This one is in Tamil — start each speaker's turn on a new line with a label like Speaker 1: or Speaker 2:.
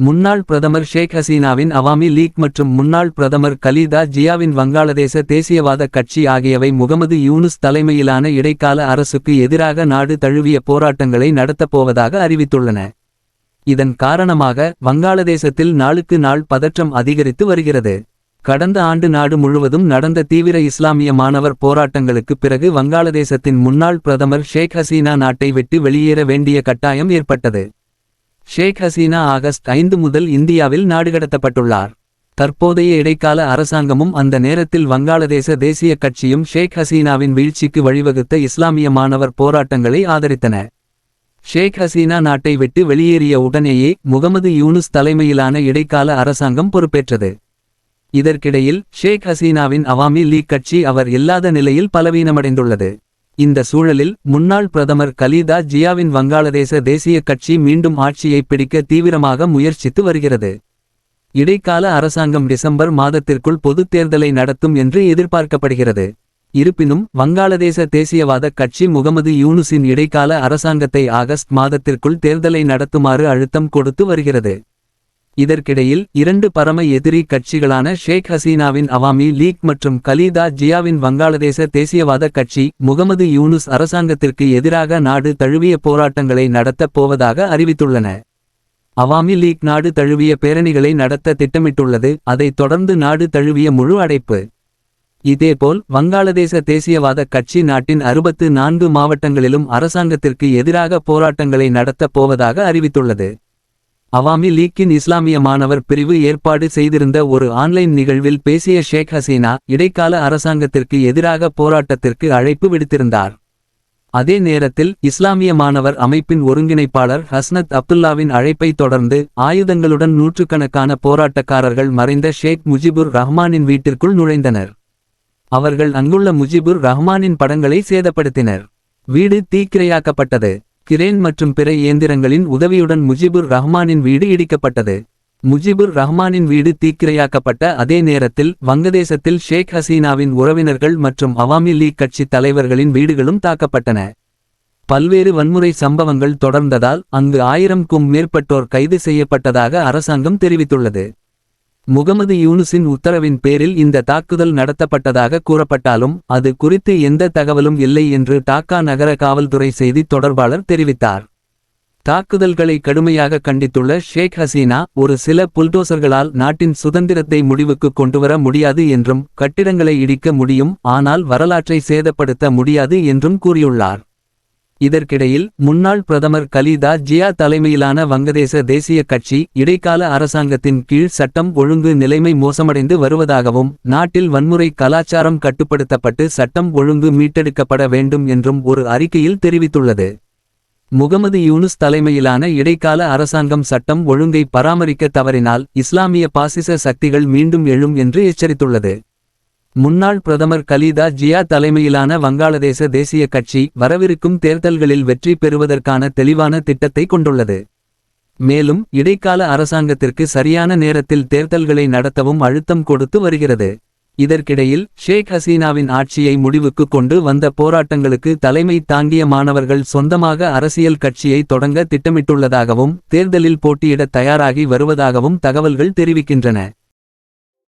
Speaker 1: முன்னாள் பிரதமர் ஷேக் ஹசீனாவின் அவாமி லீக் மற்றும் முன்னாள் பிரதமர் கலீதா ஜியாவின் வங்காளதேச தேசியவாத கட்சி ஆகியவை முகமது யூனுஸ் தலைமையிலான இடைக்கால அரசுக்கு எதிராக நாடு தழுவிய போராட்டங்களை நடத்தப் போவதாக அறிவித்துள்ளன. இதன் காரணமாக வங்காளதேசத்தில் நாளுக்கு நாள் பதற்றம் அதிகரித்து வருகிறது. கடந்த ஆண்டு நாடு முழுவதும் நடந்த தீவிர இஸ்லாமிய மாணவர் போராட்டங்களுக்கு பிறகு வங்காளதேசத்தின் முன்னாள் பிரதமர் ஷேக் ஹசீனா நாட்டை விட்டு வெளியேற வேண்டிய கட்டாயம் ஏற்பட்டது. ஷேக் ஹசீனா ஆகஸ்ட் ஐந்து முதல் இந்தியாவில் நாடுகடத்தப்பட்டுள்ளார். தற்போதைய இடைக்கால அரசாங்கமும் அந்த நேரத்தில் வங்காளதேச தேசிய கட்சியும் ஷேக் ஹசீனாவின் வீழ்ச்சிக்கு வழிவகுத்த இஸ்லாமிய மாணவர் போராட்டங்களை ஆதரித்தன. ஷேக் ஹசீனா நாட்டை விட்டு வெளியேறிய உடனேயே முகமது யூனுஸ் தலைமையிலான இடைக்கால அரசாங்கம் பொறுப்பேற்றது. இதற்கிடையில் ஷேக் ஹசீனாவின் அவாமி லீக் கட்சி அவர் இல்லாத நிலையில் பலவீனமடைந்துள்ளது. இந்த சூழலில் முன்னாள் பிரதமர் கலீதா ஜியாவின் வங்காளதேச தேசிய கட்சி மீண்டும் ஆட்சியை பிடிக்க தீவிரமாக முயற்சித்து வருகிறது. இடைக்கால அரசாங்கம் டிசம்பர் மாதத்திற்குள் பொதுத் தேர்தலை நடத்தும் என்று எதிர்பார்க்கப்படுகிறது. இருப்பினும் வங்காளதேச தேசியவாத கட்சி முகமது யூனுஸின் இடைக்கால அரசாங்கத்தை ஆகஸ்ட் மாதத்திற்குள் தேர்தலை நடத்துமாறு அழுத்தம் கொடுத்து வருகிறது. இதற்கிடையில் இரண்டு பரம எதிரி கட்சிகளான ஷேக் ஹசீனாவின் அவாமி லீக் மற்றும் கலீதா ஜியாவின் வங்காளதேச தேசியவாத கட்சி முகமது யூனுஸ் அரசாங்கத்திற்கு எதிராக நாடு தழுவிய போராட்டங்களை நடத்தப் போவதாக அறிவித்துள்ளன. அவாமி லீக் நாடு தழுவிய பேரணிகளை நடத்த திட்டமிட்டுள்ளது. அதைத் தொடர்ந்து நாடு தழுவிய முழு அடைப்பு. இதேபோல் வங்காளதேச தேசியவாத கட்சி நாட்டின் அறுபத்து நான்கு மாவட்டங்களிலும் அரசாங்கத்திற்கு எதிராக போராட்டங்களை நடத்தப் போவதாக அறிவித்துள்ளது. அவாமி லீக்கின் இஸ்லாமிய மாணவர் பிரிவு ஏற்பாடு செய்திருந்த ஒரு ஆன்லைன் நிகழ்வில் பேசிய ஷேக் ஹசீனா இடைக்கால அரசாங்கத்திற்கு எதிராக போராட்டத்திற்கு அழைப்பு விடுத்திருந்தார். அதே நேரத்தில் இஸ்லாமிய மாணவர் அமைப்பின் ஒருங்கிணைப்பாளர் ஹஸ்னத் அப்துல்லாவின் அழைப்பை தொடர்ந்து ஆயுதங்களுடன் நூற்றுக்கணக்கான போராட்டக்காரர்கள் மறைந்த ஷேக் முஜிபுர் ரஹ்மானின் வீட்டிற்குள் நுழைந்தனர். அவர்கள் அங்குள்ள முஜிபுர் ரஹ்மானின் படங்களை சேதப்படுத்தினர். வீடு தீக்கிரையாக்கப்பட்டது. கிரேன் மற்றும் பிற இயந்திரங்களின் உதவியுடன் முஜிபுர் ரஹ்மானின் வீடு இடிக்கப்பட்டது. முஜிபுர் ரஹ்மானின் வீடு தீக்கிரையாக்கப்பட்ட அதே நேரத்தில் வங்கதேசத்தில் ஷேக் ஹசீனாவின் உறவினர்கள் மற்றும் அவாமி லீக் கட்சி தலைவர்களின் வீடுகளும் தாக்கப்பட்டன. பல்வேறு வன்முறை சம்பவங்கள் தொடர்ந்ததால் அங்கு ஆயிரம்க்கும் மேற்பட்டோர் கைது செய்யப்பட்டதாக அரசாங்கம் தெரிவித்துள்ளது. முகமது யூனுஸின் உத்தரவின் பேரில் இந்த தாக்குதல் நடத்தப்பட்டதாக கூறப்பட்டாலும் அது குறித்து எந்த தகவலும் இல்லை என்று டாக்கா நகர காவல்துறை செய்தி தொடர்பாளர் தெரிவித்தார். தாக்குதல்களை கடுமையாக கண்டித்துள்ள ஷேக் ஹசீனா ஒரு சில புல்டோசர்களால் நாட்டின் சுதந்திரத்தை முடிவுக்கு கொண்டுவர முடியாது என்றும் கட்டிடங்களை இடிக்க முடியும் ஆனால் வரலாற்றை சேதப்படுத்த முடியாது என்றும் கூறியுள்ளார். இதற்கிடையில் முன்னாள் பிரதமர் கலீதா ஜியா தலைமையிலான வங்கதேச தேசிய கட்சி இடைக்கால அரசாங்கத்தின் கீழ் சட்டம் ஒழுங்கு நிலைமை மோசமடைந்து வருவதாகவும் நாட்டில் வன்முறை கலாச்சாரம் கட்டுப்படுத்தப்பட்டு சட்டம் ஒழுங்கு மீட்டெடுக்கப்பட வேண்டும் என்றும் ஒரு அறிக்கையில் தெரிவித்துள்ளது. முகமது யூனுஸ் தலைமையிலான இடைக்கால அரசாங்கம் சட்டம் ஒழுங்கை பராமரிக்க தவறினால் இஸ்லாமிய பாசிச சக்திகள் மீண்டும் எழும் என்று எச்சரித்துள்ளது. முன்னாள் பிரதமர் கலீதா ஜியா தலைமையிலான வங்காளதேச தேசிய கட்சி வரவிருக்கும் தேர்தல்களில் வெற்றி பெறுவதற்கான தெளிவான திட்டத்தை கொண்டுள்ளது. மேலும் இடைக்கால அரசாங்கத்திற்கு சரியான நேரத்தில் தேர்தல்களை நடத்தவும் அழுத்தம் கொடுத்து வருகிறது. இதற்கிடையில் ஷேக் ஹசீனாவின் ஆட்சியை முடிவுக்கு கொண்டு வந்த போராட்டங்களுக்கு தலைமை தாங்கிய மாணவர்கள் சொந்தமாக அரசியல் கட்சியை தொடங்க திட்டமிட்டுள்ளதாகவும் தேர்தலில் போட்டியிட தயாராகி வருவதாகவும் தகவல்கள் தெரிவிக்கின்றன.